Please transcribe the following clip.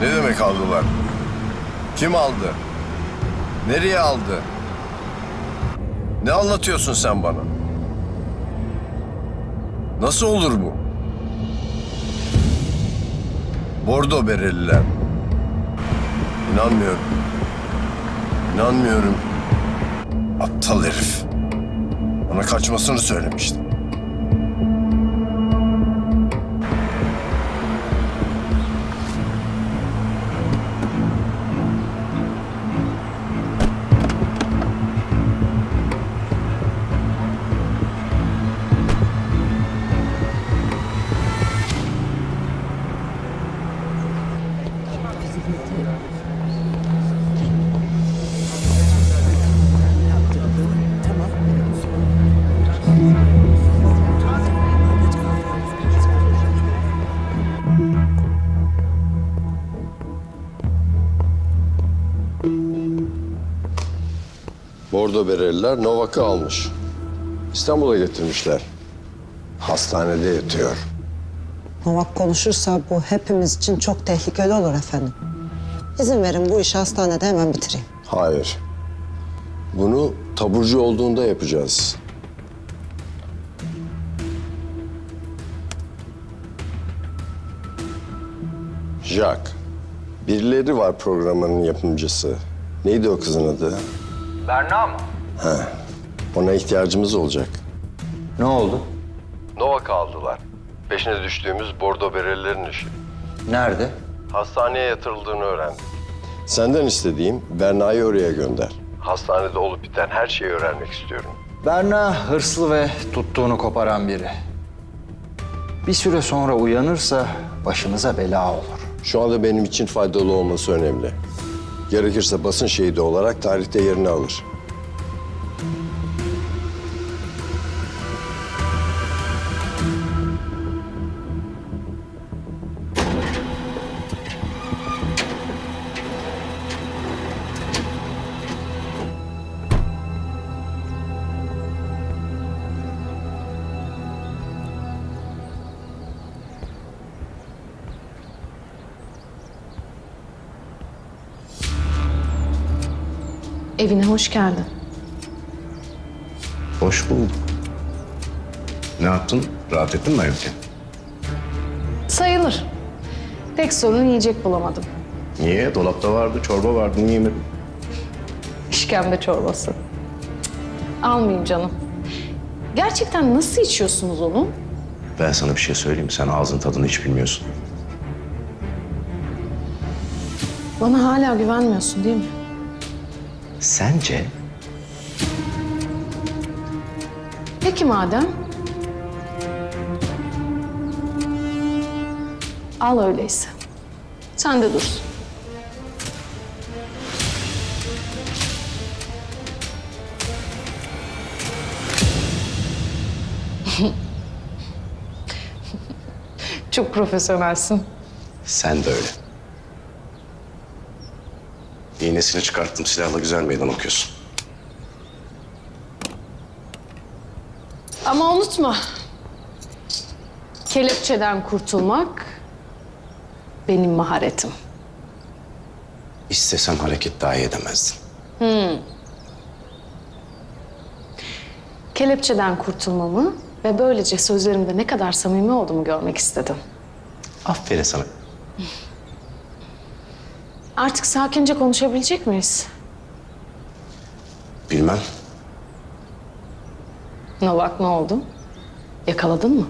Ne demek aldılar? Kim aldı? Nereye aldı? Ne anlatıyorsun sen bana? Nasıl olur bu? Bordo bereliler. İnanmıyorum. İnanmıyorum. Aptal herif. Bana kaçmasını söylemişti. Bordo bereliler Novak'ı almış. İstanbul'a getirmişler. Hastanede yatıyor. Novak konuşursa bu hepimiz için çok tehlikeli olur efendim. İzin verin bu işi hastanede hemen bitireyim. Hayır. Bunu taburcu olduğunda yapacağız. Jack. Birileri var programının yapımcısı. Neydi o kızın adı? Berna mı? Ona ihtiyacımız olacak. Ne oldu? Novak aldılar. Peşine düştüğümüz bordo berelilerin işi. Nerede? Hastaneye yatırıldığını öğrendim. Senden istediğim Berna'yı oraya gönder. Hastanede olup biten her şeyi öğrenmek istiyorum. Berna hırslı ve tuttuğunu koparan biri. Bir süre sonra uyanırsa başımıza bela olur. Şu anda benim için faydalı olması önemli. Gerekirse basın şehidi olarak tarihte yerini alır. Evine hoş geldin. Hoş bulduk. Ne yaptın? Rahat ettin mi evde? Sayılır. Tek sorun yiyecek bulamadım. Niye? Dolapta vardı, çorba vardı. Niye yemedin? İşkembe çorbası. Cık, Almayayım canım. Gerçekten nasıl içiyorsunuz onu? Ben sana bir şey söyleyeyim mi? Sen ağzın tadını hiç bilmiyorsun. Bana hala güvenmiyorsun değil mi? Sence? Peki madem. Al öyleyse. Sen de dursun. Çok profesyonelsin. Sen de öyle. İğnesini çıkarttım, silahla güzel meydan okuyorsun. Ama unutma. Kelepçeden kurtulmak benim maharetim. İstesem hareket dahi edemezdin. Kelepçeden kurtulmamı ve böylece sözlerimde ne kadar samimi olduğumu görmek istedim. Aferin sana. Artık sakince konuşabilecek miyiz? Bilmem. Novak ne oldu? Yakaladın mı?